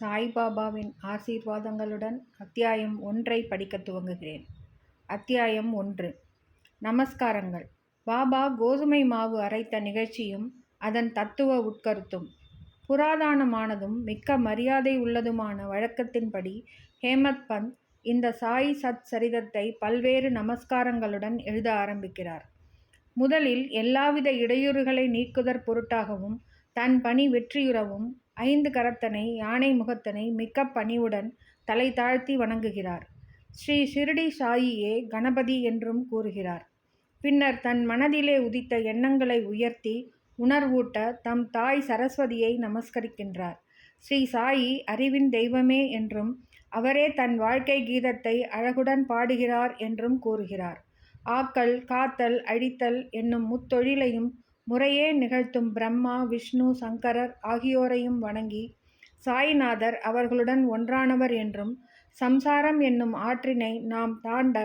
சாய்பாபாவின் ஆசீர்வாதங்களுடன் அத்தியாயம் ஒன்றை படிக்க துவங்குகிறேன். அத்தியாயம் ஒன்று. நமஸ்காரங்கள். பாபா கோதுமை மாவு அரைத்த நிகழ்ச்சியும் அதன் தத்துவ உட்கருத்தும். புராதனமானதும் மிக்க மரியாதை உள்ளதுமான வழக்கத்தின்படி ஹேமத் பந்த் இந்த சாய் சத் சரிதத்தை பல்வேறு நமஸ்காரங்களுடன் எழுத ஆரம்பிக்கிறார். முதலில் எல்லாவித இடையூறுகளை நீக்குதற் பொருட்டாகவும் தன் பணி வெற்றியுறவும் ஐந்து கரத்தனை யானை முகத்தனை மிக்க பணிவுடன் தலை தாழ்த்தி வணங்குகிறார். ஸ்ரீ ஷிரடி சாயியே கணபதி என்றும் கூறுகிறார். பின்னர் தன் மனதிலே உதித்த எண்ணங்களை உயர்த்தி உணர்வூட்ட தம் தாய் சரஸ்வதியை நமஸ்கரிக்கின்றார். ஸ்ரீ சாயி அறிவின் தெய்வமே என்றும் அவரே தன் வாழ்க்கை கீதத்தை அழகுடன் பாடுகிறார் என்றும் கூறுகிறார். ஆக்கல் காத்தல் அழித்தல் என்னும் முத்தொழிலையும் முறையே நிகழ்த்தும் பிரம்மா விஷ்ணு சங்கரர் ஆகியோரையும் வணங்கி சாய்நாதர் அவர்களுடன் ஒன்றானவர் என்றும் சம்சாரம் என்னும் ஆற்றினை நாம் தாண்ட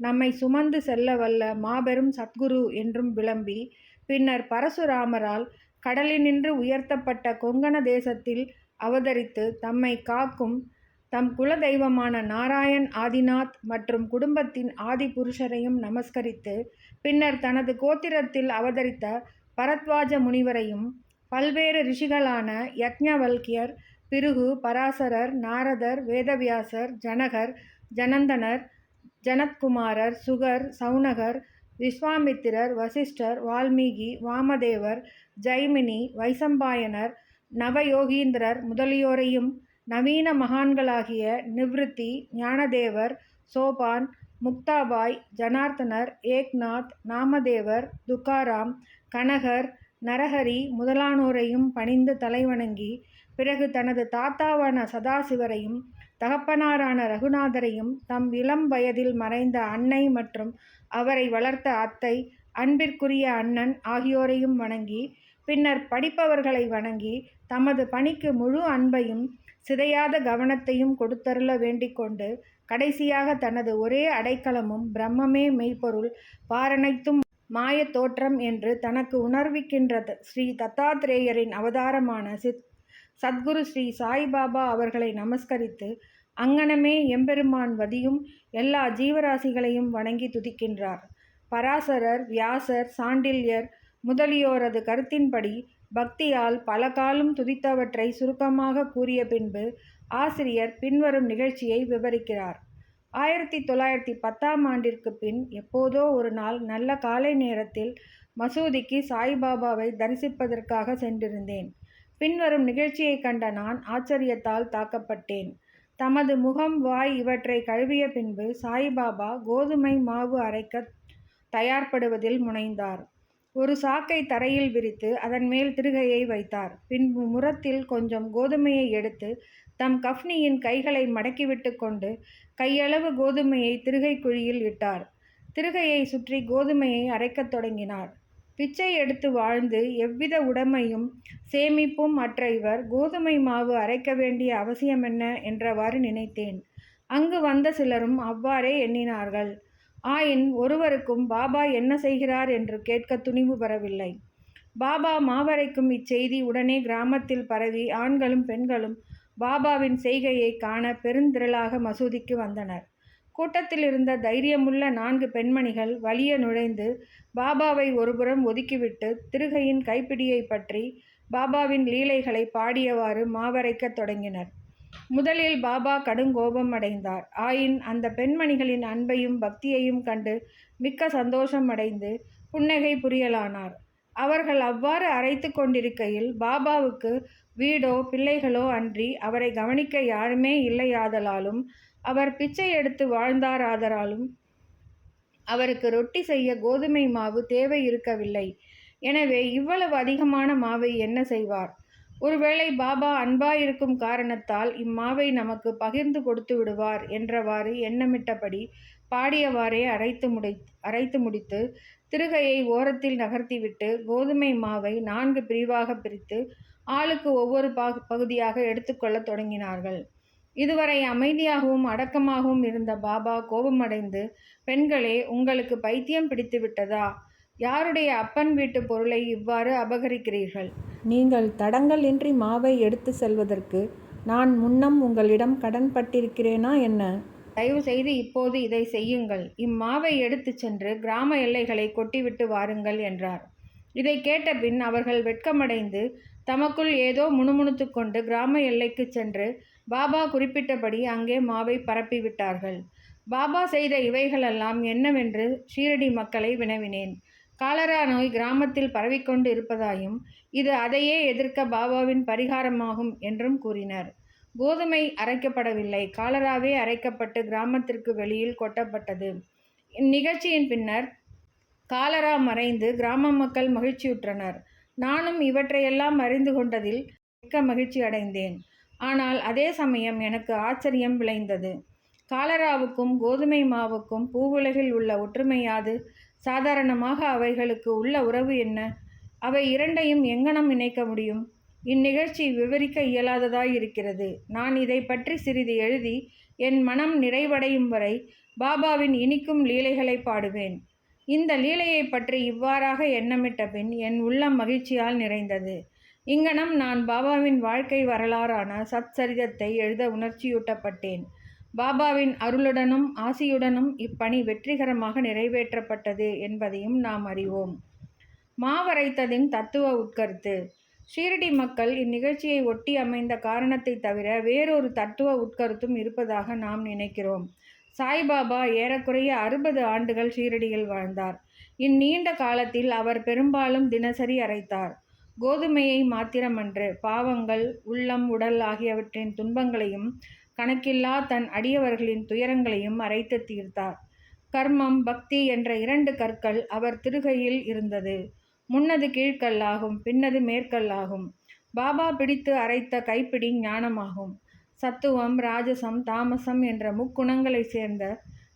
நம்மை சுமந்து செல்ல வல்ல மாபெரும் சத்குரு என்றும் விளம்பி பின்னர் பரசுராமரால் கடலினின்று உயர்த்தப்பட்ட கொங்கண தேசத்தில் அவதரித்து தம்மை காக்கும் தம் குல தெய்வமான நாராயண் ஆதிநாத் மற்றும் குடும்பத்தின் ஆதி புருஷரையும் நமஸ்கரித்து பின்னர் தனது கோத்திரத்தில் அவதரித்த பரத்வாஜ முனிவரையும் பல்வேறு ரிஷிகளான யக்ஞவல்கியர் பிருகு பராசரர் நாரதர் வேதவியாசர் ஜனகர் ஜனந்தனர் ஜனத்குமாரர் சுகர் சவுனகர் விஸ்வாமித்திரர் வசிஷ்டர் வால்மீகி வாமதேவர் ஜைமினி வைசம்பாயனர் நவயோகீந்திரர் முதலியோரையும் நவீன மகான்களாகிய நிவ்ருத்தி ஞானதேவர் சோபான் முக்தாபாய் ஜனார்த்தனர் ஏக்நாத் நாமதேவர் துக்காராம் கனகர் நரஹரி முதலானோரையும் பணிந்து தலைவணங்கி பிறகு தனது தாத்தாவான சதாசிவரையும் தகப்பனாரான ரகுநாதரையும் தம் இளம் வயதில் மறைந்த அன்னை மற்றும் அவரை வளர்த்த அத்தை அன்பிற்குரிய அண்ணன் ஆகியோரையும் வணங்கி பின்னர் படிப்பவர்களை வணங்கி தமது பணிக்கு முழு அன்பையும் சிதையாத கவனத்தையும் கொடுத்தருள வேண்டிக்கொண்டு கடைசியாக தனது ஒரே அடைக்கலமும் பிரம்மமே மெய்ப்பொருள் பாரனைத்தும் மாயத் தோற்றம் என்று தனக்கு உணர்விக்கின்ற ஸ்ரீ தத்தாத்ரேயரின் அவதாரமான சித் சத்குரு ஸ்ரீ சாய்பாபா அவர்களை நமஸ்கரித்து அங்கனமே எம்பெருமான் வதியும் எல்லா ஜீவராசிகளையும் வணங்கி துதிக்கின்றார். பராசரர் வியாசர் சாண்டில்யர் முதலியோரது கருத்தின்படி பக்தியால் பல காலம் துதித்தவற்றை சுருக்கமாக கூறிய பின்பு ஆசிரியர் பின்வரும் நிகழ்ச்சியை விவரிக்கிறார். ஆயிரத்தி தொள்ளாயிரத்தி பத்தாம் ஆண்டிற்கு பின் எப்போதோ ஒரு நாள் நல்ல காலை நேரத்தில் மசூதிக்கு சாய்பாபாவை தரிசிப்பதற்காக சென்றிருந்தேன். பின்வரும் நிகழ்ச்சியை கண்ட நான் ஆச்சரியத்தால் தாக்கப்பட்டேன். தமது முகம் வாய் இவற்றை கழுவிய பின்பு சாய்பாபா கோதுமை மாவு அரைக்க தயார்படுவதில் முனைந்தார். ஒரு சாக்கை தரையில் விரித்து அதன் மேல் திருகையை வைத்தார். பின்பு முரத்தில் கொஞ்சம் கோதுமையை எடுத்து தம் கஃப்னியின் கைகளை மடக்கிவிட்டு கொண்டு கையளவு கோதுமையை திருகை குழியில் இட்டார். திருகையை சுற்றி கோதுமையை அரைக்கத் தொடங்கினார். பிச்சை எடுத்து வாழ்ந்து எவ்வித உடைமையும் சேமிப்பும் மற்ற இவர் கோதுமை மாவு அரைக்க வேண்டிய அவசியம் என்ன என்றவாறு நினைத்தேன். அங்கு வந்த சிலரும் அவ்வாறே எண்ணினார்கள். ஆயின் ஒருவருக்கும் பாபா என்ன செய்கிறார் என்று கேட்க துணிவு பெறவில்லை பாபா மாவரைக்கும் இச்செய்தி உடனே கிராமத்தில் பரவி ஆண்களும் பெண்களும் பாபாவின் செய்கையை காண பெருந்திரளாக மசூதிக்கு வந்தனர். கூட்டத்தில் இருந்த தைரியமுள்ள நான்கு பெண்மணிகள் வலிய நுழைந்து பாபாவை ஒருபுறம் ஒதுக்கிவிட்டு திருகையின் கைப்பிடியை பற்றி பாபாவின் லீலைகளை பாடியவாறு மாவரைக்கத் தொடங்கினர். முதலில் பாபா கடுங்கோபம் அடைந்தார். ஆயின் அந்த பெண்மணிகளின் அன்பையும் பக்தியையும் கண்டு மிக்க சந்தோஷம் அடைந்து புன்னகை புரியலானார். அவர்கள் அவ்வாறு அரைத்து கொண்டிருக்கையில் பாபாவுக்கு வீடோ பிள்ளைகளோ அன்றி அவரை கவனிக்க யாருமே இல்லையாதலாலும் அவர் பிச்சை எடுத்து வாழ்ந்தாராதலாலும் அவருக்கு ரொட்டி செய்ய கோதுமை மாவு தேவை இருக்கவில்லை. எனவே இவ்வளவு அதிகமான மாவை என்ன செய்வார்? ஒருவேளை பாபா அன்பாயிருக்கும் காரணத்தால் இம்மாவை நமக்கு பகிர்ந்து கொடுத்து விடுவார் என்றவாறு எண்ணமிட்டபடி பாடியவாறே அரைத்து முடி அரைத்து முடித்து திருகையை ஓரத்தில் நகர்த்திவிட்டு கோதுமை மாவை நான்கு பிரிவாக பிரித்து ஆளுக்கு ஒவ்வொரு பாகு பகுதியாக எடுத்துக்கொள்ளத் தொடங்கினார்கள். இதுவரை அமைதியாகவும் அடக்கமாகவும் இருந்த பாபா கோபமடைந்து பெண்களே உங்களுக்கு பைத்தியம் பிடித்து விட்டதா யாருடைய அப்பன் வீட்டு பொருளை இவ்வாறு அபகரிக்கிறீர்கள்? நீங்கள் தடங்கல் இன்றி மாவை எடுத்து செல்வதற்கு நான் முன்னம் உங்களிடம் கடன்பட்டிருக்கிறேனா என்ன? தயவு செய்து இப்போது இதை செய்யுங்கள். இம்மாவை எடுத்துச் சென்று கிராம எல்லைகளை கொட்டிவிட்டு வாருங்கள் என்றார். இதை கேட்டபின் அவர்கள் வெட்கமடைந்து தமக்குள் ஏதோ முணுமுணுத்துக் கொண்டு கிராம எல்லைக்குச் சென்று பாபா குறிப்பிட்டபடி அங்கே மாவை பரப்பிவிட்டார்கள். பாபா செய்த இவைகளெல்லாம் என்னவென்று ஷீரடி மக்களை வினவினேன். காலரா நோய் கிராமத்தில் பரவிக்கொண்டு இருப்பதாயும் இது அதையே எதிர்க்க பாபாவின் பரிகாரமாகும் என்றும் கூறினர். கோதுமை அரைக்கப்படவில்லை. காலராவே அரைக்கப்பட்டு கிராமத்திற்கு வெளியில் கொட்டப்பட்டது. இந்நிகழ்ச்சியின் பின்னர் காலரா மறைந்து கிராம மக்கள் மகிழ்ச்சியுற்றனர். நானும் இவற்றையெல்லாம் அறிந்து கொண்டதில் மிக்க மகிழ்ச்சி அடைந்தேன். ஆனால் அதே சமயம் எனக்கு ஆச்சரியம் விளைந்தது. காலராவுக்கும் கோதுமை மாவுக்கும் பூவுலகில் உள்ள ஒற்றுமையாது சாதாரணமாக அவைகளுக்கு உள்ள உறவு என்ன? அவை இரண்டையும் எங்கனம் இணைக்க முடியும்? இந்நிகழ்ச்சி விவரிக்க இயலாததாய் இருக்கிறது நான் இதை பற்றி சிறிது எழுதி என் மனம் நிறைவடையும் வரை பாபாவின் இனிக்கும் லீலைகளை பாடுவேன். இந்த லீலையை பற்றி இவ்வாறாக எண்ணமிட்ட பின் என் உள்ளம் மகிழ்ச்சியால் நிறைந்தது. இங்கனம் நான் பாபாவின் வாழ்க்கை வரலாறான சத்சரிதத்தை எழுத உணர்ச்சியூட்டப்பட்டேன். பாபாவின் அருளுடனும் ஆசியுடனும் இப்பணி வெற்றிகரமாக நிறைவேற்றப்பட்டது என்பதையும் நாம் அறிவோம். மாவரைத்ததின் தத்துவ உட்கருத்து. ஷீரடி மக்கள் இந்நிகழ்ச்சியை ஒட்டி அமைந்த காரணத்தை தவிர வேறொரு தத்துவ உட்கருத்தும் இருப்பதாக நாம் நினைக்கிறோம். சாய்பாபா ஏறக்குறைய அறுபது ஆண்டுகள் ஷீரடியில் வாழ்ந்தார். இந்நீண்ட காலத்தில் அவர் பெரும்பாலும் தினசரி அரைத்தார். கோதுமையை மாத்திரமன்று பாவங்கள் உள்ளம் உடல் ஆகியவற்றின் துன்பங்களையும் கணக்கில்லா தன் அடியவர்களின் துயரங்களையும் அரைத்து தீர்த்தார். கர்மம் பக்தி என்ற இரண்டு கற்கள் அவர் திருகையில் இருந்தது. முன்னது கீழ்கல்லாகும் பின்னது மேற்கல்லாகும். பாபா பிடித்து அரைத்த கைப்பிடி ஞானமாகும். சத்துவம் ராஜசம் தாமசம் என்ற முக்குணங்களை சேர்ந்த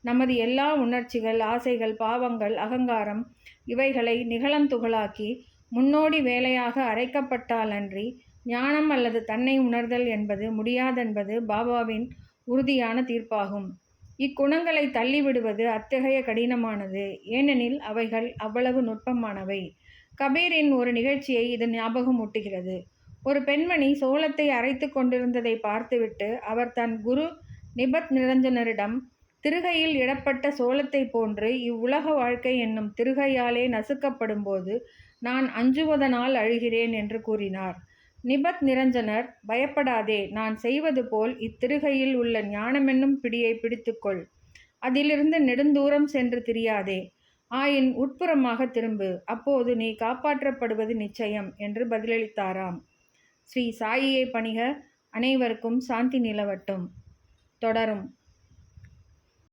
நமது எல்லா உணர்ச்சிகள் ஆசைகள் பாவங்கள் அகங்காரம் இவைகளை நிகழந்துகளாக்கி முன்னோடி வேலையாக அரைக்கப்பட்டாலன்றி ஞானம் அல்லது தன்னை உணர்தல் என்பது முடியாதென்பது பாபாவின் உறுதியான தீர்ப்பாகும். இக்குணங்களை தள்ளிவிடுவது அத்தகைய கடினமானது. ஏனெனில் அவைகள் அவ்வளவு நுட்பமானவை. கபீரின் ஒரு நிகழ்ச்சியை இது ஞாபகமூட்டுகிறது ஒரு பெண்மணி சோளத்தை அரைத்து கொண்டிருந்ததை பார்த்துவிட்டு அவர் தன் குரு நிபத் நிரஞ்சனரிடம் திருகையில் இடப்பட்ட சோளத்தை போன்று இவ்வுலக வாழ்க்கை என்னும் திருகையாலே நசுக்கப்படும்போது நான் அஞ்சுவதனால் அழுகிறேன் என்று கூறினார். நிபத் நிரஞ்சனர் பயப்படாதே நான் செய்வது போல் இத்திருகையில் உள்ள ஞானமென்னும் பிடியை பிடித்துக்கொள். அதிலிருந்து நெடுந்தூரம் சென்று திரியாதே. ஆயின் உட்புறமாக திரும்பு. அப்போது நீ காப்பாற்றப்படுவது நிச்சயம் என்று பதிலளித்தாராம். ஸ்ரீ சாயியை பணிக. அனைவருக்கும் சாந்தி நிலவட்டும். தொடரும்.